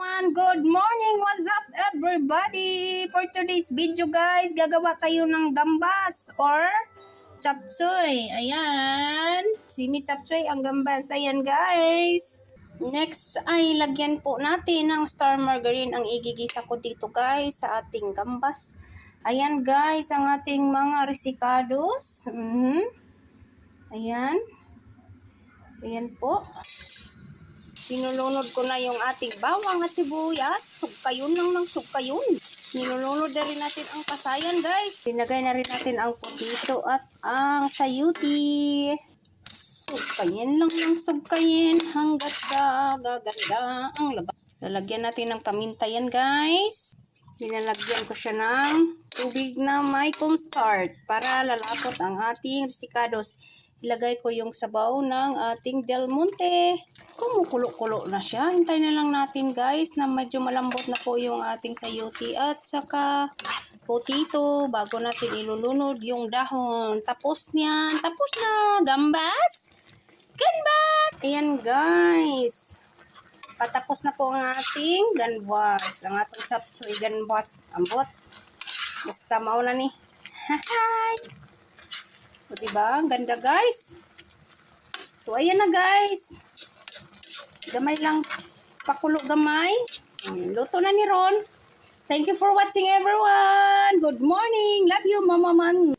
everyone! Good morning! What's up everybody? For today's video guys, gagawa tayo ng gambas or chapsoy. Ayan. Simi chapsoy ang gambas. Ayan guys. Next ay lagyan po natin ng star margarine ang igigisa ko dito guys sa ating gambas. Ayan guys, ang ating mga resikados. Mhm. Ayan. Ayan po. Pinulunod ko na yung ating bawang at sibuyas. Sugkayon lang ng sugkayon. Nilulunod na rin natin ang kasayan, guys. Sinagay na rin natin ang potito at ang sayuti. Sugkayin lang ng sugkayin hanggat sa gaganda ang labas. Lalagyan natin ng paminta guys. Nilalagyan ko siya ng tubig na may cornstarch para lalapot ang ating risikados. Ilagay ko yung sabaw ng ating Del Monte. Kumukulo-kulo na siya. Hintay na lang natin guys na medyo malambot na po yung ating sayuti at saka potato bago natin ilulunod yung dahon. Tapos niyan. Tapos na. Gambas. Gambas. Ayan guys. Patapos na po ang ating ganbas. Ang ating sapsoy ganbas. Ambot. Basta mauna ni. Hi! O, diba? Ang ganda, guys. So, ayan na, guys. Gamay lang. Pakulo gamay. Mm, Luto na ni Ron. Thank you for watching, everyone. Good morning. Love you, Mama Man.